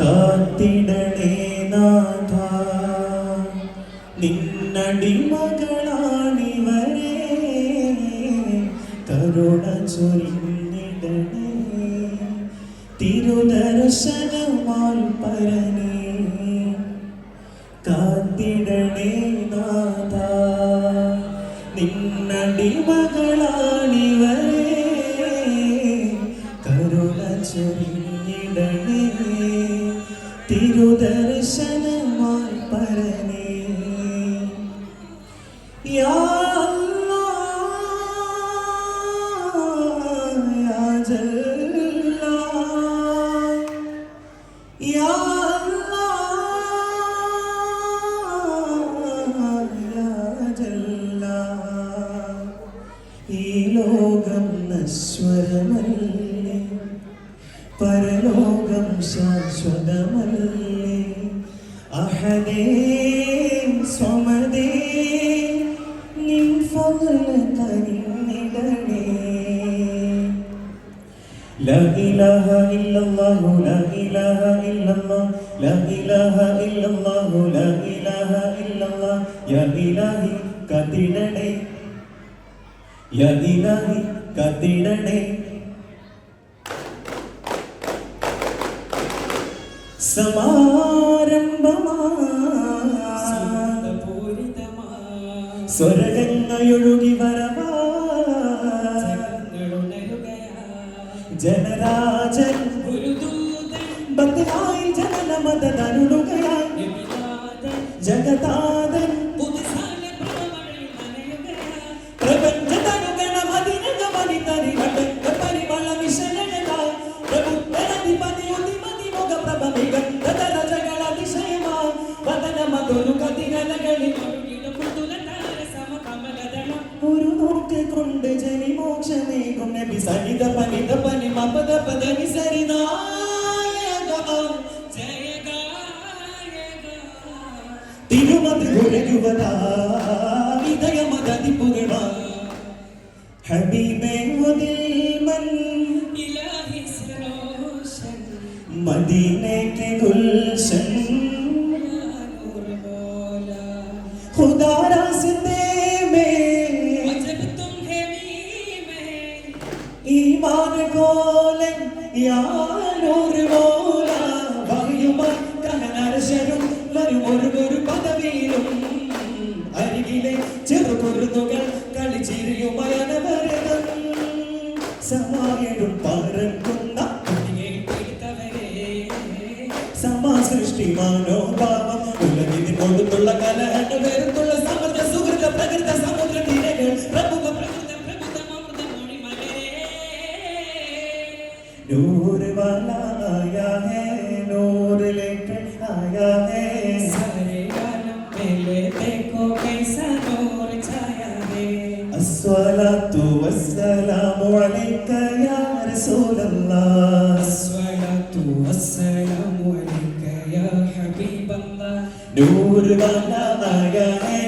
കാത്തിടണേ നാഥ. നിന്നടിമകളാണിവരെ കരുണ ചൊരിഞ്ഞിടണേ തിരുദർശനമാൽ പരനേ ഈ ലോകം നശ്വരമല്ലേ പരലോകം ശാശ്വതമല്ലേ അഹദേ സ്വമദേ നിൻ ഫല തരിന്നിടണേ لا إله إلا الله لا إله إلا الله لا إله إلا الله لا إله إلا الله يا إلهي كتنني യാ ഇലാഹി കത്തിടണേ വരവാ. ജനരാജൻ. ഭക്തനായി ജനനമത തരുടുകയായി ജഗതാതൻ കൂട്ടി കൊണ്ട് ജനി മോക്ഷമേകും നബി സരിത പനിത പനി മപദ പദനി സരിനായകം. തിരുമതി ഗുരയുവതാമതി പുകട ഹബീബേ മുതിൽമൻ മദീനയ്ക്ക് ഗുൽഷൻ സമായിടും പറക്കുന്ന സമാസൃഷ്ടി മനോഭാവം ഉലകിന് കൊടുത്തുള്ള കലഹന الصلاة والسلام عليك يا رسول الله الصلاة والسلام عليك يا حبيب الله نور بنا يا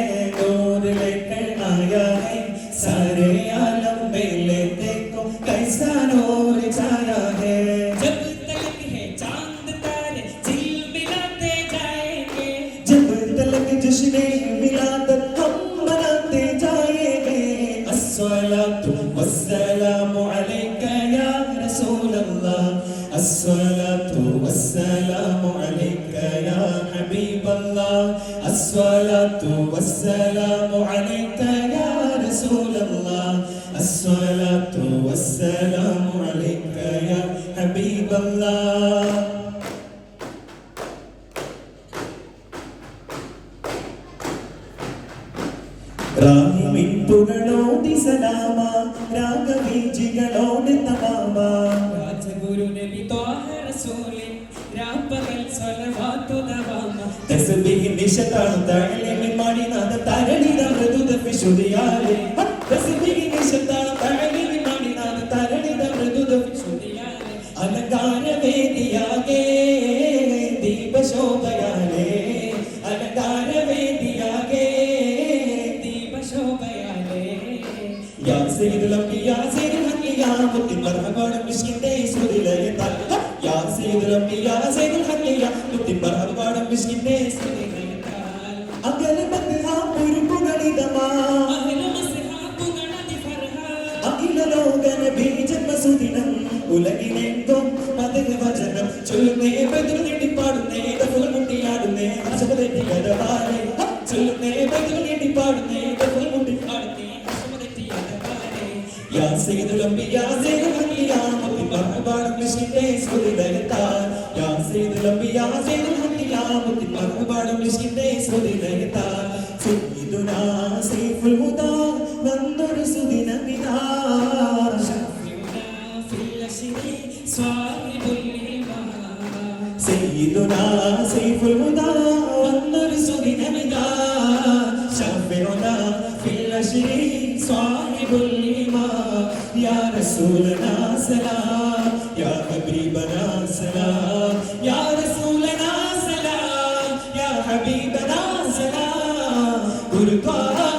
الصلاة والسلام عليك يا حبيب الله الصلاة والسلام عليك يا رسول الله الصلاة والسلام عليك يا حبيب الله രാഗമിൻ പുകളോടി സലാമ രാഗവീജികളോട് തമ തസ്ബീഹ് നിശതാണ് തഴലിമിൻ മണിനാഥ തരളിത മൃദുത വിശുദ്ധിയാലെ. തസ്ബീഹ് നിശതാണ് തഴലിമിൻ മണിനാഥ തരളിത മൃദുത സ്തുതിയാലെ അലങ്കാര ദീപശോഭയാലെ. അലങ്കാര ദീപശോഭയാലെ. യാ സയ്യിദുൽ അംബിയ സയ്യിദുൽ ഹക്കിയ മുത്തി മർഹബാണ് മിഷ്കിന്റെ സുദിലയ തൽ യാ സയ്യിദുൽ അംബിയ I think about. سيدنا سيف الهدى والنرس بنبدا شفعنا في الأشرين صاحب الإمام يا رسولنا سلام يا حبيبنا سلام يا رسولنا سلام يا حبيبنا سلام. قربان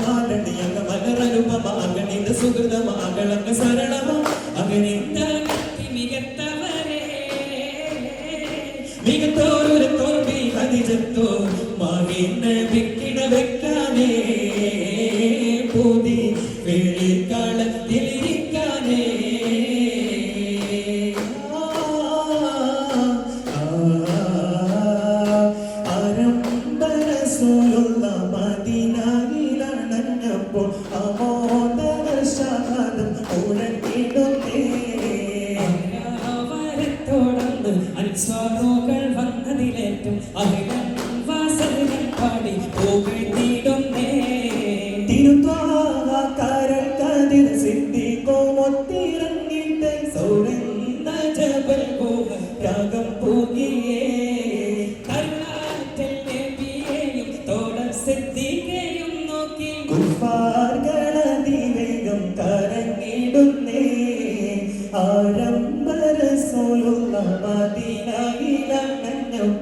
പാടണി അങ്ങ മനരൂപമ അങ്ങ നിന്റെ സുഹൃതമ അകളങ്ങ സരളമ. അങ്ങ നിന്റെ മികത്തവരെ. മികത്തോരത്തോർ ബി ഹരിജത്തോ മകീന്റെ വന്നു അനുസ്വാദോകൾ വന്നതിലേറ്റും അഖിലം വാസനകൾ പാടി പൂകഴ്ത്തി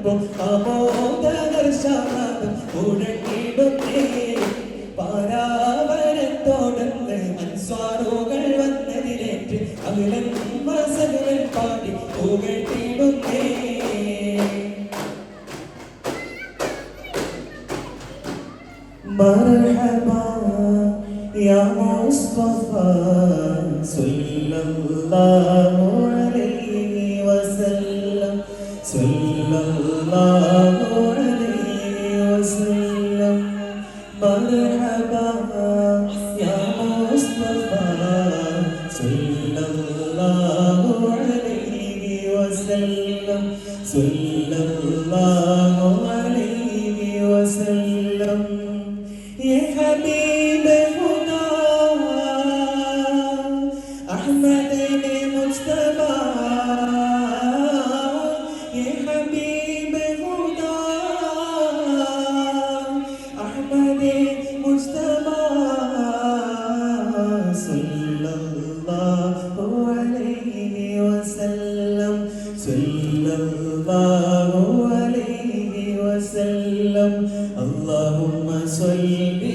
ദീപം ആമോദർശാദം മുഴങ്ങിടുന്നേ പാരാവരത്തോടന്ന് മൻസ്വാറുകൾ വന്നതിലേറ്റ് അകലൻ വസലുകൾ പാടി പുകഴ്ത്തിടുന്നേ مرحبا يا مصطفى صلى الله عليه وسلم صلى الله 所以。